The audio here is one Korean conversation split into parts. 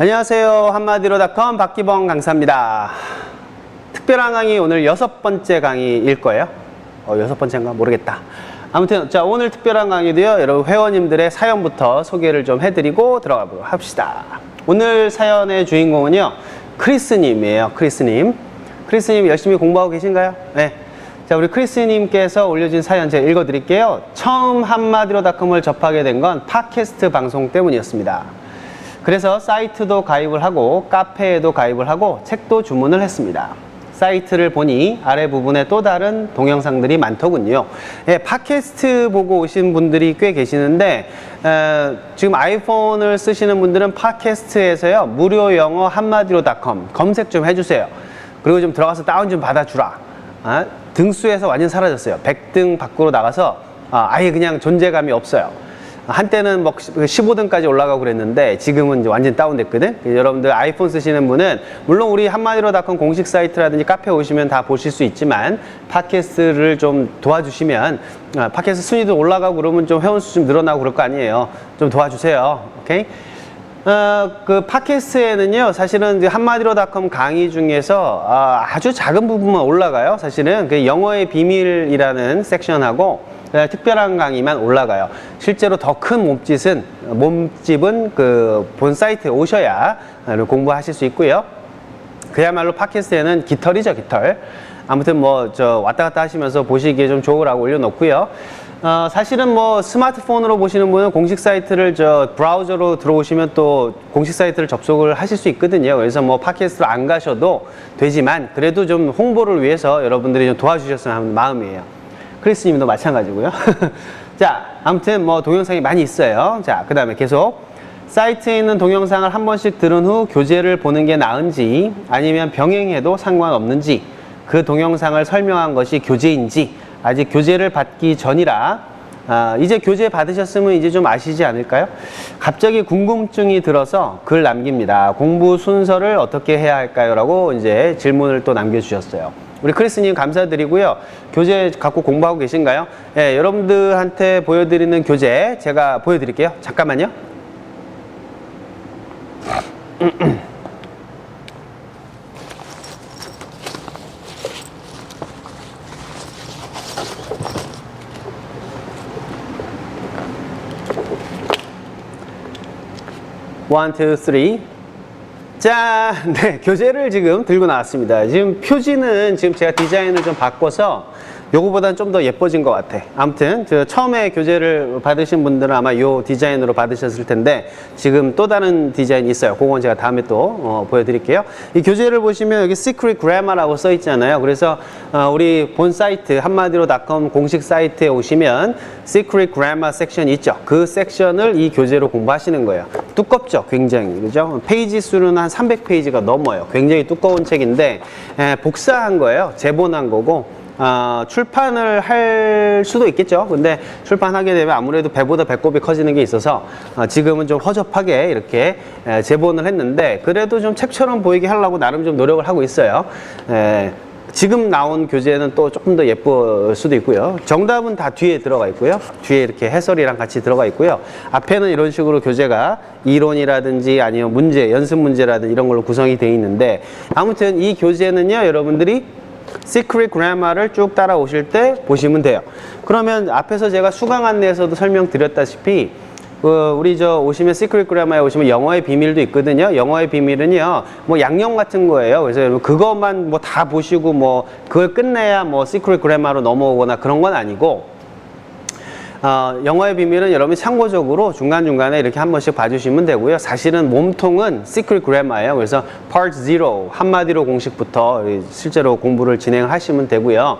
안녕하세요. 한마디로닷컴 박기범 강사입니다. 특별한 강의 오늘 여섯 번째 강의일 거예요. 어, 여섯 번째인가 모르겠다. 아무튼 자 오늘 특별한 강의도요. 여러분 회원님들의 사연부터 소개를 좀 해드리고 들어가 보도록 합시다. 오늘 사연의 주인공은요. 크리스님이에요. 크리스님. 크리스님 열심히 공부하고 계신가요? 네. 자, 우리 크리스님께서 올려준 사연 제가 읽어드릴게요. 처음 한마디로닷컴을 접하게 된 건 팟캐스트 방송 때문이었습니다. 그래서 사이트도 가입을 하고 카페에도 가입을 하고 책도 주문을 했습니다. 사이트를 보니 아래 부분에 또 다른 동영상들이 많더군요. 예, 팟캐스트 보고 오신 분들이 꽤 계시는데 어, 지금 아이폰을 쓰시는 분들은 팟캐스트에서요 무료 영어 한마디로닷컴 검색 좀 해주세요. 그리고 좀 들어가서 다운 좀 받아주라. 아, 등수에서 완전 사라졌어요. 100등 밖으로 나가서 아, 아예 그냥 존재감이 없어요. 한때는 뭐 15등까지 올라가고 그랬는데 지금은 이제 완전 다운됐거든. 여러분들 아이폰 쓰시는 분은 물론 우리 한마디로닷컴 공식 사이트라든지 카페 오시면 다 보실 수 있지만 팟캐스트를 좀 도와주시면 아, 팟캐스트 순위도 올라가고 그러면 좀 회원 수 좀 늘어나고 그럴 거 아니에요. 좀 도와주세요. 오케이? 어, 그 팟캐스트에는요, 사실은 한마디로닷컴 강의 중에서 아, 아주 작은 부분만 올라가요. 사실은 그 영어의 비밀이라는 섹션하고 그 특별한 강의만 올라가요. 실제로 더 큰 몸짓은 몸집은 그 본 사이트에 오셔야 공부하실 수 있고요. 그야말로 팟캐스트에는 깃털이죠, 깃털. 아무튼 뭐 저 왔다 갔다 하시면서 보시기에 좀 좋으라고 올려놓고요. 어, 사실은 뭐 스마트폰으로 보시는 분은 공식 사이트를 저 브라우저로 들어오시면 또 공식 사이트를 접속을 하실 수 있거든요. 그래서 뭐 팟캐스트로 안 가셔도 되지만 그래도 좀 홍보를 위해서 여러분들이 좀 도와주셨으면 하는 마음이에요. 크리스님도 마찬가지고요. 자, 아무튼 뭐 동영상이 많이 있어요. 자, 그 다음에 계속 사이트에 있는 동영상을 한 번씩 들은 후 교재를 보는 게 나은지 아니면 병행해도 상관없는지 그 동영상을 설명한 것이 교재인지 아직 교재를 받기 전이라 아, 이제 교재 받으셨으면 이제 좀 아시지 않을까요? 갑자기 궁금증이 들어서 글 남깁니다. 공부 순서를 어떻게 해야 할까요? 라고 이제 질문을 또 남겨주셨어요. 우리 크리스님 감사드리고요. 교재 갖고 공부하고 계신가요? 예, 여러분들한테 보여드리는 교재 제가 보여드릴게요. 잠깐만요. 쓰리. 자, 네, 교재를 지금 들고 나왔습니다. 지금 표지는 지금 제가 디자인을 좀 바꿔서 요거보다는 좀 더 예뻐진 것 같아. 아무튼 저 처음에 교재를 받으신 분들은 아마 요 디자인으로 받으셨을 텐데 지금 또 다른 디자인이 있어요. 그건 제가 다음에 또 어, 보여드릴게요. 이 교재를 보시면 여기 Secret Grammar라고 써 있잖아요. 그래서 어, 우리 본 사이트 한마디로 닷컴 공식 사이트에 오시면 Secret Grammar 섹션이 있죠. 그 섹션을 이 교재로 공부하시는 거예요. 두껍죠, 굉장히 그죠? 페이지 수는 한 300페이지가 넘어요. 굉장히 두꺼운 책인데 에, 복사한 거예요. 재본한 거고. 어, 출판을 할 수도 있겠죠. 근데 출판하게 되면 아무래도 배보다 배꼽이 커지는 게 있어서 어, 지금은 좀 허접하게 이렇게 에, 재본을 했는데 그래도 좀 책처럼 보이게 하려고 나름 좀 노력을 하고 있어요. 에, 지금 나온 교재는 또 조금 더 예쁠 수도 있고요. 정답은 다 뒤에 들어가 있고요. 뒤에 이렇게 해설이랑 같이 들어가 있고요. 앞에는 이런 식으로 교재가 이론이라든지 아니면 문제, 연습 문제라든지 이런 걸로 구성이 되어 있는데 아무튼 이 교재는요, 여러분들이 Secret Grammar를 쭉 따라오실 때 보시면 돼요. 그러면 앞에서 제가 수강 안내에서도 설명드렸다시피 그 우리 저 오시면 시크릿 그래머에 오시면 영어의 비밀도 있거든요. 영어의 비밀은요. 뭐 양념 같은 거예요. 그래서 여러분 그것만 뭐 다 보시고 뭐 그걸 끝내야 뭐 시크릿 그래머로 넘어오거나 그런 건 아니고 어, 영어의 비밀은 여러분이 참고적으로 중간중간에 이렇게 한 번씩 봐주시면 되고요. 사실은 몸통은 Secret Grammar예요. 그래서 Part Zero, 한마디로 공식부터 실제로 공부를 진행하시면 되고요.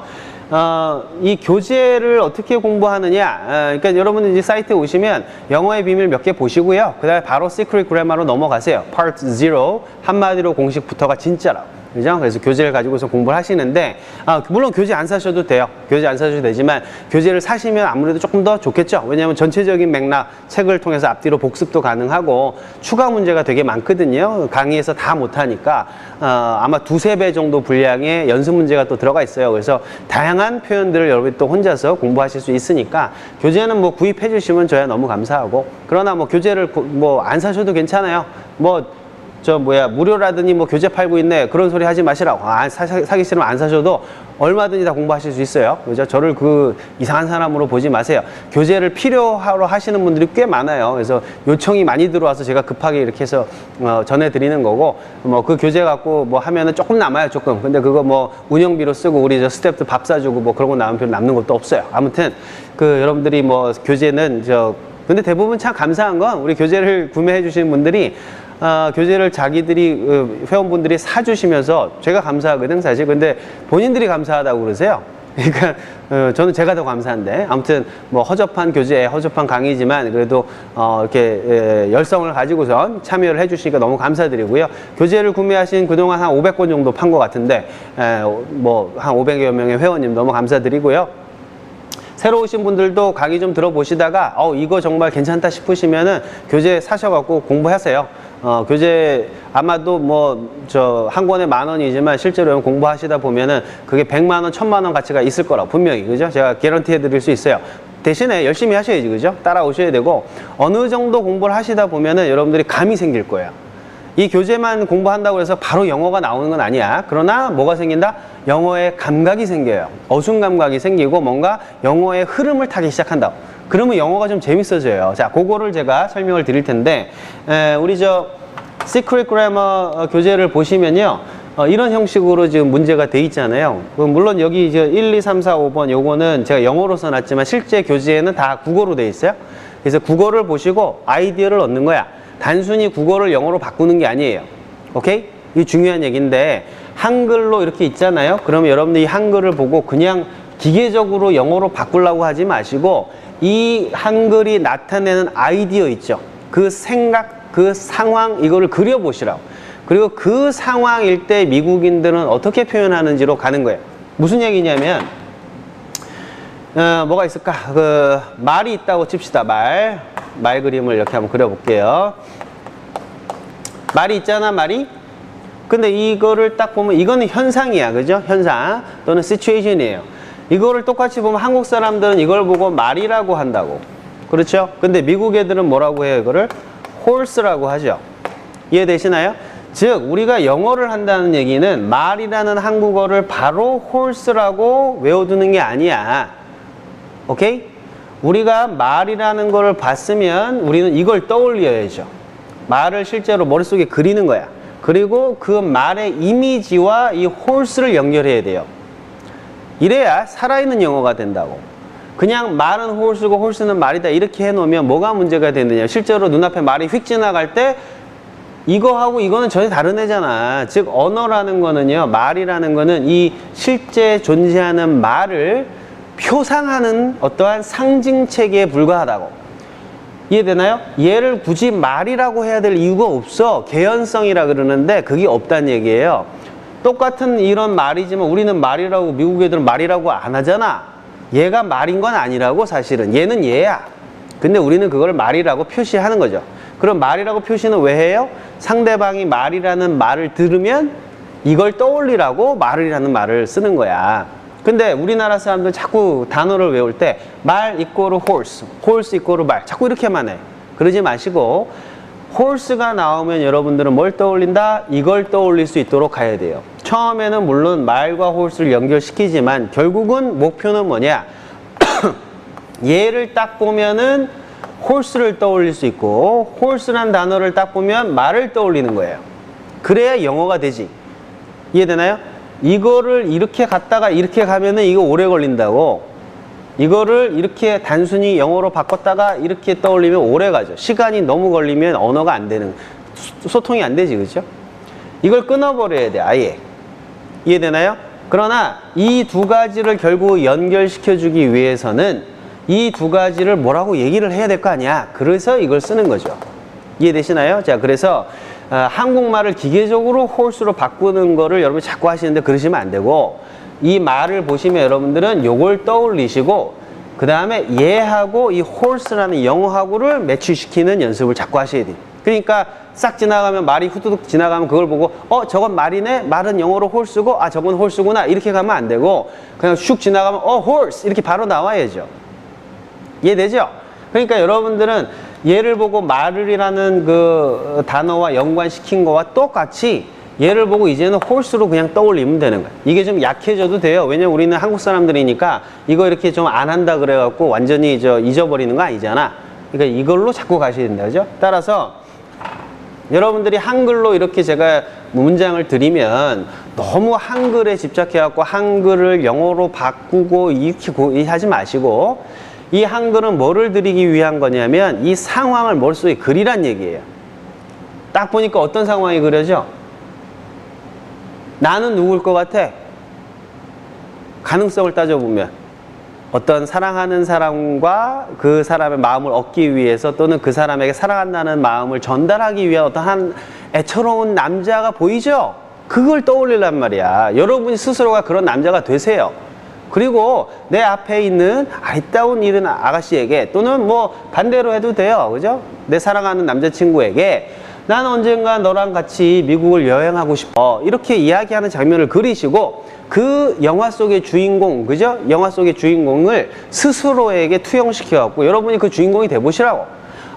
어, 이 교재를 어떻게 공부하느냐. 어, 그러니까 여러분 이제 사이트에 오시면 영어의 비밀 몇 개 보시고요. 그 다음에 바로 Secret Grammar로 넘어가세요. Part Zero, 한마디로 공식부터가 진짜라. 그죠? 그래서 교재를 가지고서 공부를 하시는데, 아, 물론 교재 안 사셔도 돼요. 교재 안 사셔도 되지만, 교재를 사시면 아무래도 조금 더 좋겠죠? 왜냐하면 전체적인 맥락, 책을 통해서 앞뒤로 복습도 가능하고, 추가 문제가 되게 많거든요. 강의에서 다 못하니까, 어, 아마 두세 배 정도 분량의 연습 문제가 또 들어가 있어요. 그래서 다양한 표현들을 여러분이 또 혼자서 공부하실 수 있으니까, 교재는 뭐 구입해 주시면 저야 너무 감사하고, 그러나 뭐 교재를 뭐 안 사셔도 괜찮아요. 뭐, 저 뭐야 무료라더니 뭐 교재 팔고 있네. 그런 소리 하지 마시라고. 아, 사, 사- 사기 싫으면 안 사셔도 얼마든지 다 공부하실 수 있어요. 그죠? 저를 그 이상한 사람으로 보지 마세요. 교재를 필요하러 하시는 분들이 꽤 많아요. 그래서 요청이 많이 들어와서 제가 급하게 이렇게 해서 어, 전해드리는 거고 뭐 그 교재 갖고 뭐 하면은 조금 남아요 조금. 근데 그거 뭐 운영비로 쓰고 우리 저 스태프들 밥 사주고 뭐 그런 거 남으면 별로 남는 것도 없어요. 아무튼 그 여러분들이 뭐 교재는 저 근데 대부분 참 감사한 건 우리 교재를 구매해 주시는 분들이 어, 교재를 자기들이 어, 회원분들이 사주시면서 제가 감사하거든 사실. 근데 본인들이 감사하다고 그러세요. 그러니까 어, 저는 제가 더 감사한데. 아무튼 뭐 허접한 교재 허접한 강의지만 그래도 어, 이렇게 에, 열성을 가지고선 참여를 해주시니까 너무 감사드리고요. 교재를 구매하신 그동안 한 500권 정도 판 것 같은데 뭐 한 500여 명의 회원님 너무 감사드리고요. 새로 오신 분들도 강의 좀 들어보시다가 어 이거 정말 괜찮다 싶으시면은 교재 사셔갖고 공부하세요. 어 교재 아마도 뭐 저 한 권에 만 원이지만 실제로 공부하시다 보면은 그게 백만 원, 천만 원 가치가 있을 거라 분명히 그죠? 제가 개런티 해드릴 수 있어요. 대신에 열심히 하셔야지 그죠? 따라오셔야 되고 어느 정도 공부를 하시다 보면은 여러분들이 감이 생길 거예요. 이 교재만 공부한다고 해서 바로 영어가 나오는 건 아니야. 그러나 뭐가 생긴다? 영어의 감각이 생겨요. 어순 감각이 생기고 뭔가 영어의 흐름을 타기 시작한다. 그러면 영어가 좀 재밌어져요. 자, 그거를 제가 설명을 드릴 텐데, 에, 우리 저 Secret Grammar 어, 교재를 보시면요. 어, 이런 형식으로 지금 문제가 돼 있잖아요. 그 물론 여기 이제 1, 2, 3, 4, 5번 요거는 제가 영어로 써놨지만 실제 교재에는 다 국어로 돼 있어요. 그래서 국어를 보시고 아이디어를 얻는 거야. 단순히 국어를 영어로 바꾸는 게 아니에요. 오케이? 이 중요한 얘기인데 한글로 이렇게 있잖아요. 그러면 여러분들이 한글을 보고 그냥 기계적으로 영어로 바꾸려고 하지 마시고 이 한글이 나타내는 아이디어 있죠. 그 생각, 그 상황 이거를 그려보시라고. 그리고 그 상황일 때 미국인들은 어떻게 표현하는지로 가는 거예요. 무슨 얘기냐면 어, 뭐가 있을까? 그 말이 있다고 칩시다. 말. 말 그림을 이렇게 한번 그려볼게요. 말이 있잖아, 말이. 근데 이거를 딱 보면 이거는 현상이야, 그죠? 현상 또는 시츄에이션이에요. 이거를 똑같이 보면 한국 사람들은 이걸 보고 말이라고 한다고. 그렇죠? 근데 미국 애들은 뭐라고 해요, 이거를? horse라고 하죠. 이해되시나요? 즉, 우리가 영어를 한다는 얘기는 말이라는 한국어를 바로 horse라고 외워두는 게 아니야. 오케이? 우리가 말이라는 거를 봤으면 우리는 이걸 떠올려야죠. 말을 실제로 머릿속에 그리는 거야. 그리고 그 말의 이미지와 이 horse를 연결해야 돼요. 이래야 살아있는 영어가 된다고. 그냥 말은 horse고 horse는 말이다 이렇게 해놓으면 뭐가 문제가 되느냐. 실제로 눈앞에 말이 휙 지나갈 때 이거하고 이거는 전혀 다른 애잖아. 즉 언어라는 거는요. 말이라는 거는 이 실제 존재하는 말을 표상하는 어떠한 상징 체계에 불과하다고. 이해되나요? 얘를 굳이 말이라고 해야 될 이유가 없어. 개연성이라 그러는데 그게 없다는 얘기예요. 똑같은 이런 말이지만 우리는 말이라고 미국 애들은 말이라고 안 하잖아. 얘가 말인 건 아니라고 사실은. 얘는 얘야. 근데 우리는 그걸 말이라고 표시하는 거죠. 그럼 말이라고 표시는 왜 해요? 상대방이 말이라는 말을 들으면 이걸 떠올리라고 말이라는 말을 쓰는 거야. 근데 우리나라 사람들 자꾸 단어를 외울 때 말 이꼬르 horse, horse 이꼬르 말 자꾸 이렇게만 해. 그러지 마시고 horse가 나오면 여러분들은 뭘 떠올린다? 이걸 떠올릴 수 있도록 가야 돼요. 처음에는 물론 말과 horse를 연결시키지만 결국은 목표는 뭐냐? 얘를 딱 보면은 horse를 떠올릴 수 있고 horse란 단어를 딱 보면 말을 떠올리는 거예요. 그래야 영어가 되지. 이해되나요? 이거를 이렇게 갔다가 이렇게 가면은 이거 오래 걸린다고. 이거를 이렇게 단순히 영어로 바꿨다가 이렇게 떠올리면 오래 가죠. 시간이 너무 걸리면 언어가 안 되는, 소- 소통이 안 되지, 그죠? 이걸 끊어버려야 돼, 아예. 이해되나요? 그러나 이 두 가지를 결국 연결시켜주기 위해서는 이 두 가지를 뭐라고 얘기를 해야 될 거 아니야. 그래서 이걸 쓰는 거죠. 이해되시나요? 자, 그래서 어, 한국말을 기계적으로 홀수로 바꾸는 거를 여러분 자꾸 하시는데 그러시면 안 되고 이 말을 보시면 여러분들은 요걸 떠올리시고 그 다음에 얘하고 이 horse라는 영어하고를 매치시키는 연습을 자꾸 하셔야 돼요. 그러니까 싹 지나가면 말이 후두둑 지나가면 그걸 보고 어 저건 말이네 말은 영어로 horse고 아 저건 horse구나 이렇게 가면 안 되고 그냥 슉 지나가면 어 horse 이렇게 바로 나와야죠. 이해되죠? 그러니까 여러분들은 얘를 보고 말을이라는 그 단어와 연관시킨 거와 똑같이 얘를 보고 이제는 홀수로 그냥 떠올리면 되는 거야. 이게 좀 약해져도 돼요. 왜냐면 우리는 한국 사람들이니까 이거 이렇게 좀 안 한다 그래갖고 완전히 저 잊어버리는 거 아니잖아. 그러니까 이걸로 자꾸 가셔야 된다. 그죠? 따라서 여러분들이 한글로 이렇게 제가 문장을 드리면 너무 한글에 집착해갖고 한글을 영어로 바꾸고 이렇게 고- 이 하지 마시고 이 한글은 뭐를 드리기 위한 거냐면 이 상황을 머릿속에 그리란 얘기예요. 딱 보니까 어떤 상황이 그려져? 나는 누굴 것 같아? 가능성을 따져보면 어떤 사랑하는 사람과 그 사람의 마음을 얻기 위해서 또는 그 사람에게 사랑한다는 마음을 전달하기 위한 어떤 한 애처로운 남자가 보이죠? 그걸 떠올리란 말이야. 여러분이 스스로가 그런 남자가 되세요. 그리고 내 앞에 있는 아리따운 이른 아가씨에게 또는 뭐 반대로 해도 돼요. 그죠? 내 사랑하는 남자친구에게 난 언젠가 너랑 같이 미국을 여행하고 싶어. 이렇게 이야기하는 장면을 그리시고 그 영화 속의 주인공, 그죠? 영화 속의 주인공을 스스로에게 투영시켜 갖고 여러분이 그 주인공이 돼 보시라고.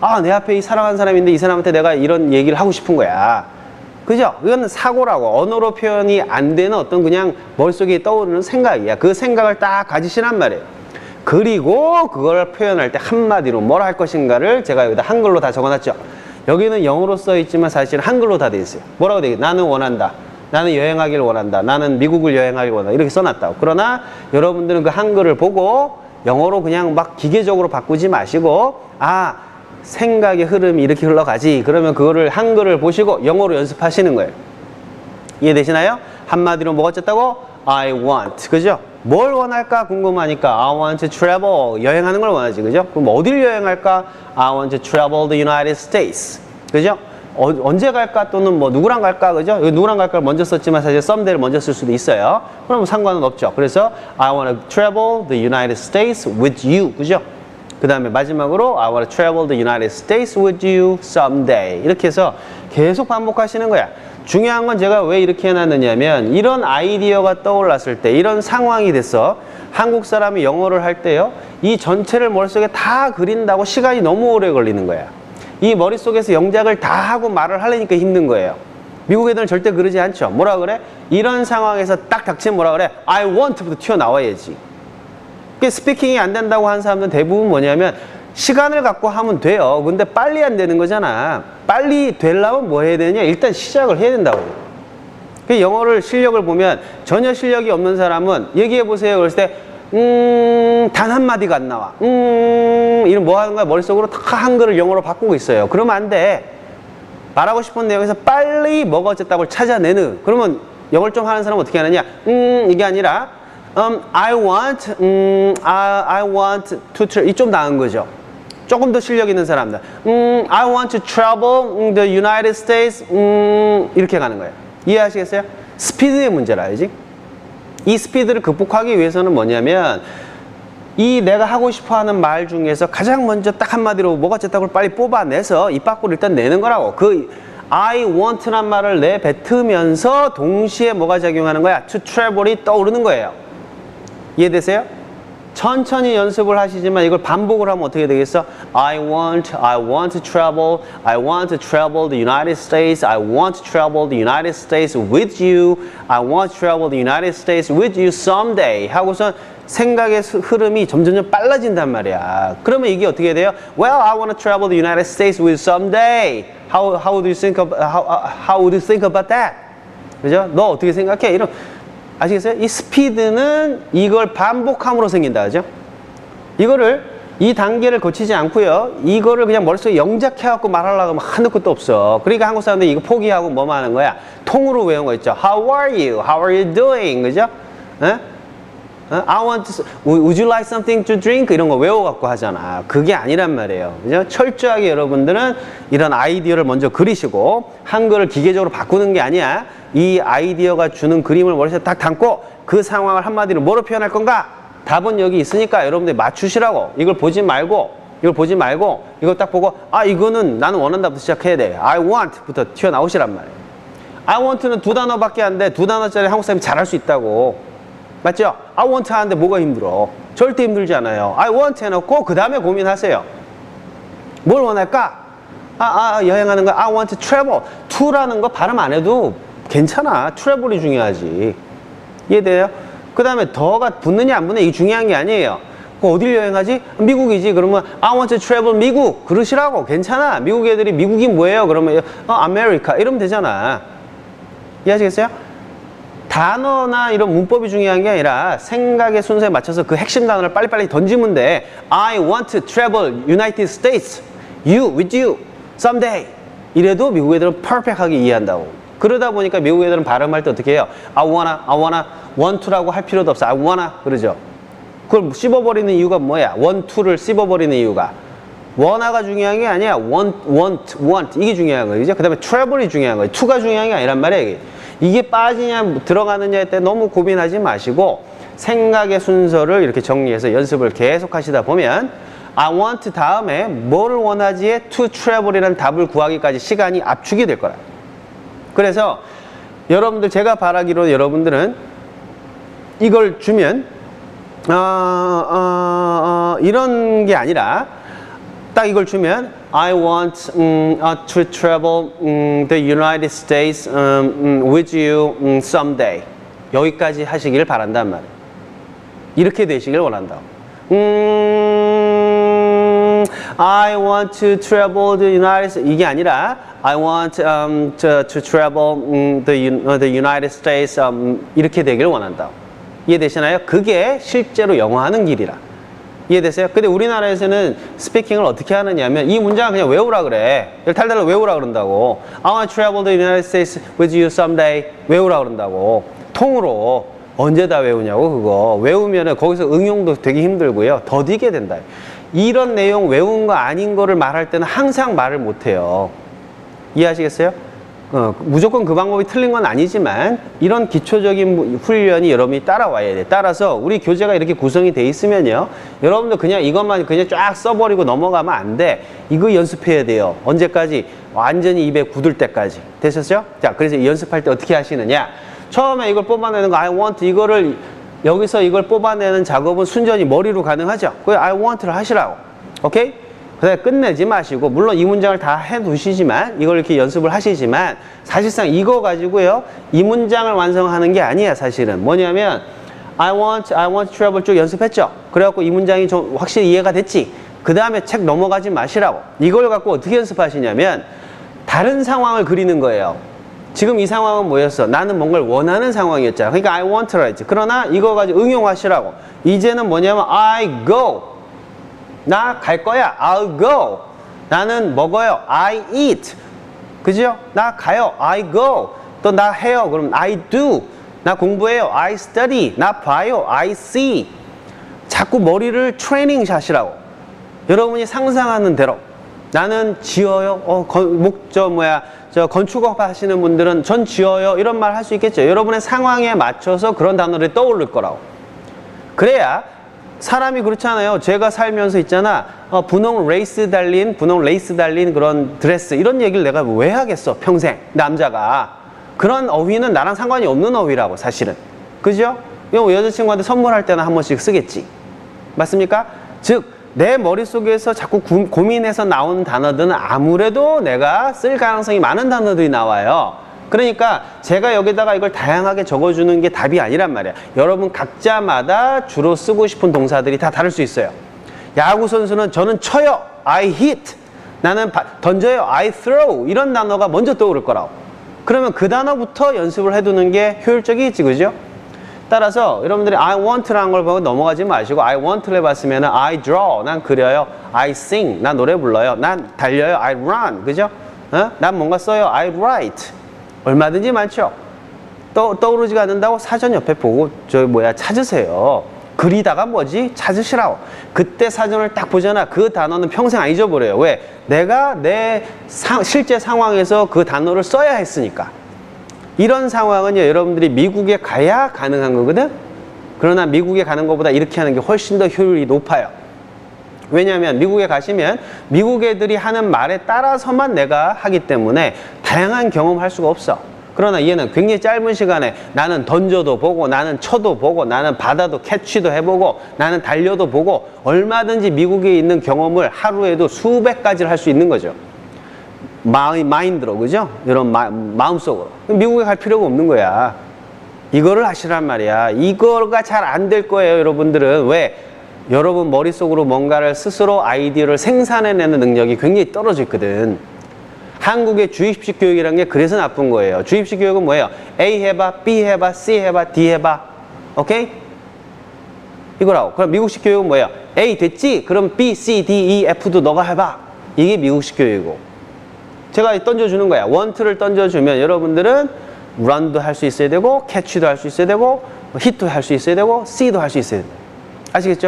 아, 내 앞에 이 사랑하는 사람인데 이 사람한테 내가 이런 얘기를 하고 싶은 거야. 그죠? 이건 사고라고. 언어로 표현이 안 되는 어떤 그냥 머릿속에 떠오르는 생각이야. 그 생각을 딱 가지시란 말이에요. 그리고 그걸 표현할 때 한마디로 뭘 할 것인가를 제가 여기다 한글로 다 적어놨죠. 여기는 영어로 써 있지만 사실 한글로 다 돼 있어요. 뭐라고 돼? 있- 나는 원한다. 나는 여행하길 원한다. 나는 미국을 여행하길 원한다. 이렇게 써놨다고. 그러나 여러분들은 그 한글을 보고 영어로 그냥 막 기계적으로 바꾸지 마시고 아 생각의 흐름이 이렇게 흘러가지. 그러면 그거를 한글을 보시고 영어로 연습하시는 거예요. 이해되시나요? 한마디로 뭐가 쨌다고? I want. 그죠? 뭘 원할까 궁금하니까 I want to travel. 여행하는 걸 원하지. 그죠? 그럼 어딜 여행할까? I want to travel the United States. 그죠? 어, 언제 갈까 또는 뭐 누구랑 갈까 그죠? 여기 누구랑 갈까를 먼저 썼지만 사실 썸데이를 먼저 쓸 수도 있어요. 그럼 뭐 상관은 없죠. 그래서 I want to travel the United States with you. 그죠? 그 다음에 마지막으로 I want to travel the United States with you someday. 이렇게 해서 계속 반복하시는 거야. 중요한 건 제가 왜 이렇게 해놨느냐면 이런 아이디어가 떠올랐을 때 이런 상황이 돼서 한국 사람이 영어를 할 때요. 이 전체를 머릿속에 다 그린다고 시간이 너무 오래 걸리는 거야. 이 머릿속에서 영작을 다 하고 말을 하려니까 힘든 거예요. 미국 애들은 절대 그러지 않죠. 뭐라 그래? 이런 상황에서 딱 닥치면 뭐라 그래? I want부터 튀어나와야지. 그 스피킹이 안 된다고 하는 사람들은 대부분 뭐냐면 시간을 갖고 하면 돼요. 근데 빨리 안 되는 거잖아. 빨리 되려면 뭐 해야 되냐? 일단 시작을 해야 된다고. 그 영어를 실력을 보면 전혀 실력이 없는 사람은 얘기해 보세요. 그랬을 때, 음, 단 한마디가 안 나와. 음, 이런 뭐 하는 거야? 머릿속으로 다 한글을 영어로 바꾸고 있어요. 그러면 안 돼. 말하고 싶은 내용에서 빨리 어쨌다고 찾아내는. 그러면 영어를 좀 하는 사람은 어떻게 하느냐? 음, 이게 아니라, 음, I want, 음, I, I want to, tra- 이좀 나은 거죠. 조금 더 실력 있는 사람들. 음, I want to travel 음, the United States, 음, 이렇게 가는 거예요. 이해하시겠어요? 스피드의 문제라, 알지? 이 스피드를 극복하기 위해서는 뭐냐면, 이 내가 하고 싶어 하는 말 중에서 가장 먼저 딱 한마디로 뭐가 쨌다고 빨리 뽑아내서 입 밖으로 일단 내는 거라고. 그 I want란 말을 내뱉으면서 동시에 뭐가 작용하는 거야? To travel이 떠오르는 거예요. 이해되세요? 천천히 연습을 하시지만 이걸 반복을 하면 어떻게 되겠어? I want, I want to travel, I want to travel the United States, I want to travel the United States with you, I want to travel the United States with you someday. 하고선 생각의 스- 흐름이 점점 빨라진단 말이야. 그러면 이게 어떻게 돼요? Well, I want to travel the United States with someday. How, how do you think of, how, how would you think about that? 그죠? 너 어떻게 생각해? 이런 아시겠어요? 이 스피드는 이걸 반복함으로 생긴다. 그죠? 이거를 이 단계를 거치지 않고요. 이거를 그냥 머릿속에 영작해갖고 말하려고 하면 한도 끝도 없어. 그러니까 한국 사람들이 이거 포기하고 뭐만 하는 거야? 통으로 외운 거 있죠. How are you? How are you doing? 그죠? 에? 어? I want to, would you like something to drink? 이런 거 외워갖고 하잖아. 그게 아니란 말이에요. 그죠? 철저하게 여러분들은 이런 아이디어를 먼저 그리시고, 한글을 기계적으로 바꾸는 게 아니야. 이 아이디어가 주는 그림을 머릿속에 딱 담고, 그 상황을 한마디로 뭐로 표현할 건가? 답은 여기 있으니까 여러분들 맞추시라고. 이걸 보지 말고, 이걸 보지 말고, 이거 딱 보고, 아, 이거는 나는 원한다부터 시작해야 돼. I want 부터 튀어나오시란 말이에요. I want는 두 단어밖에 안 돼. 두 단어짜리 한국 사람이 잘할 수 있다고. 맞죠? I want 하는데 뭐가 힘들어? 절대 힘들지 않아요. I want 해놓고 그 다음에 고민하세요. 뭘 원할까? 아, 아, 여행하는 거, I want to travel. to라는 거 발음 안 해도 괜찮아. travel이 중요하지. 이해돼요? 그 다음에 더가 붙느냐 안 붙느냐 이게 중요한 게 아니에요. 그 어딜 여행하지? 미국이지. 그러면 I want to travel 미국. 그러시라고. 괜찮아. 미국 애들이 미국이 뭐예요? 그러면 어, 아메리카. 이러면 되잖아. 이해하시겠어요? 단어나 이런 문법이 중요한 게 아니라 생각의 순서에 맞춰서 그 핵심 단어를 빨리빨리 던지면 돼. I want to travel United States. You with you someday. 이래도 미국 애들은 퍼펙하게 이해한다고. 그러다 보니까 미국 애들은 발음할 때 어떻게 해요? I wanna, I wanna, want to라고 할 필요도 없어. I wanna 그러죠. 그걸 씹어버리는 이유가 뭐야? want to를 씹어버리는 이유가. 원화가 중요한 게 아니야. want, want, want. 이게 중요한 거죠. 그 다음에 travel이 중요한 거예요. to가 중요한 게 아니란 말이야. 이게. 이게 빠지냐, 들어가느냐에 때 너무 고민하지 마시고 생각의 순서를 이렇게 정리해서 연습을 계속 하시다 보면 I want 다음에 뭐를 원하지에 to travel이라는 답을 구하기까지 시간이 압축이 될 거라. 그래서 여러분들 제가 바라기로 여러분들은 이걸 주면 어, 어, 어, 이런 게 아니라 딱 이걸 주면 I want 음, uh, to travel 음, the United States 음, 음, with you 음, someday 여기까지 하시길 바란단 말이에요. 이렇게 되시길 원한다. 음, I want to travel the United States 이게 아니라 I want um, to, to travel 음, the, uh, the United States 음, 이렇게 되길 원한다. 이해되시나요? 그게 실제로 영어하는 길이라. 이해되세요? 근데 우리나라에서는 스피킹을 어떻게 하느냐면 이 문장을 그냥 외우라 그래. 달달달 외우라 그런다고. I want to travel the United States with you someday. 외우라 그런다고. 통으로. 언제 다 외우냐고 그거. 외우면은 거기서 응용도 되게 힘들고요. 더디게 된다. 이런 내용 외운 거 아닌 거를 말할 때는 항상 말을 못 해요. 이해하시겠어요? 어, 무조건 그 방법이 틀린 건 아니지만 이런 기초적인 훈련이 여러분이 따라와야 돼. 따라서 우리 교재가 이렇게 구성이 돼 있으면요. 여러분들 그냥 이것만 그냥 쫙 써버리고 넘어가면 안 돼. 이거 연습해야 돼요. 언제까지? 완전히 입에 굳을 때까지. 되셨죠? 자, 그래서 이 연습할 때 어떻게 하시느냐? 처음에 이걸 뽑아내는 거 I want 이거를 여기서 이걸 뽑아내는 작업은 순전히 머리로 가능하죠. 그 I want를 하시라고. 오케이? 그래 끝내지 마시고 물론 이 문장을 다 해두시지만 이걸 이렇게 연습을 하시지만 사실상 이거 가지고요 이 문장을 완성하는 게 아니야 사실은. 뭐냐면 I want I want travel 쭉 연습했죠? 그래갖고 이 문장이 좀 확실히 이해가 됐지? 그 다음에 책 넘어가지 마시라고. 이걸 갖고 어떻게 연습하시냐면 다른 상황을 그리는 거예요. 지금 이 상황은 뭐였어? 나는 뭔가를 원하는 상황이었잖아. 그러니까 I want라 했지 그러나 이거 가지고 응용하시라고. 이제는 뭐냐면 I go 나 갈 거야. I'll go. 나는 먹어요. I eat. 그죠? 나 가요. I go. 또 나 해요. 그럼 I do. 나 공부해요. I study. 나 봐요. I see. 자꾸 머리를 트레이닝 샷이라고. 여러분이 상상하는 대로. 나는 지어요. 어, 건, 목, 저, 뭐야, 저, 건축업 하시는 분들은 전 지어요. 이런 말 할 수 있겠죠. 여러분의 상황에 맞춰서 그런 단어를 떠올릴 거라고. 그래야 사람이 그렇잖아요. 제가 살면서 있잖아. 어, 분홍 레이스 달린, 분홍 레이스 달린 그런 드레스. 이런 얘기를 내가 왜 하겠어, 평생. 남자가. 그런 어휘는 나랑 상관이 없는 어휘라고, 사실은. 그죠? 여자친구한테 선물할 때는 한 번씩 쓰겠지. 맞습니까? 즉, 내 머릿속에서 자꾸 구- 고민해서 나오는 단어들은 아무래도 내가 쓸 가능성이 많은 단어들이 나와요. 그러니까 제가 여기다가 이걸 다양하게 적어주는 게 답이 아니란 말이야. 여러분 각자마다 주로 쓰고 싶은 동사들이 다 다를 수 있어요. 야구 선수는 저는 쳐요. I hit. 나는 바- 던져요. I throw. 이런 단어가 먼저 떠오를 거라고. 그러면 그 단어부터 연습을 해두는 게 효율적이겠지, 그죠? 따라서 여러분들이 I want라는 걸 보고 넘어가지 마시고 I want를 해봤으면 I draw, 난 그려요. I sing, 난 노래 불러요. 난 달려요. I run, 그죠? 어? 난 뭔가 써요. I write. 얼마든지 많죠. 떠, 떠오르지가 않는다고 사전 옆에 보고 저 뭐야 찾으세요. 그리다가 뭐지? 찾으시라고. 그때 사전을 딱 보잖아. 그 단어는 평생 안 잊어버려요. 왜? 내가 내 상- 실제 상황에서 그 단어를 써야 했으니까. 이런 상황은요, 여러분들이 미국에 가야 가능한 거거든? 그러나 미국에 가는 것보다 이렇게 하는 게 훨씬 더 효율이 높아요. 왜냐하면 미국에 가시면 미국 애들이 하는 말에 따라서만 내가 하기 때문에 다양한 경험을 할 수가 없어. 그러나 얘는 굉장히 짧은 시간에 나는 던져도 보고 나는 쳐도 보고 나는 받아도 캐치도 해보고 나는 달려도 보고 얼마든지 미국에 있는 경험을 하루에도 수백 가지를 할 수 있는 거죠. 마이, 마인드로, 그죠? 이런 마, 마음속으로. 미국에 갈 필요가 없는 거야. 이거를 하시란 말이야. 이거가 잘 안 될 거예요, 여러분들은. 왜? 여러분 머릿속으로 뭔가를 스스로 아이디어를 생산해내는 능력이 굉장히 떨어져 있거든. 한국의 주입식 교육이라는 게 그래서 나쁜 거예요. 주입식 교육은 뭐예요? A 해봐, B 해봐, C 해봐, D 해봐. 오케이? 이거라고. 그럼 미국식 교육은 뭐예요? A 됐지? 그럼 B, C, D, E, F도 너가 해봐. 이게 미국식 교육이고. 제가 던져주는 거야. 원투를 던져주면 여러분들은 런도 할 수 있어야 되고, 캐치도 할 수 있어야 되고, 히트도 할 수 있어야 되고, C도 할 수 있어야 돼. 아시겠죠?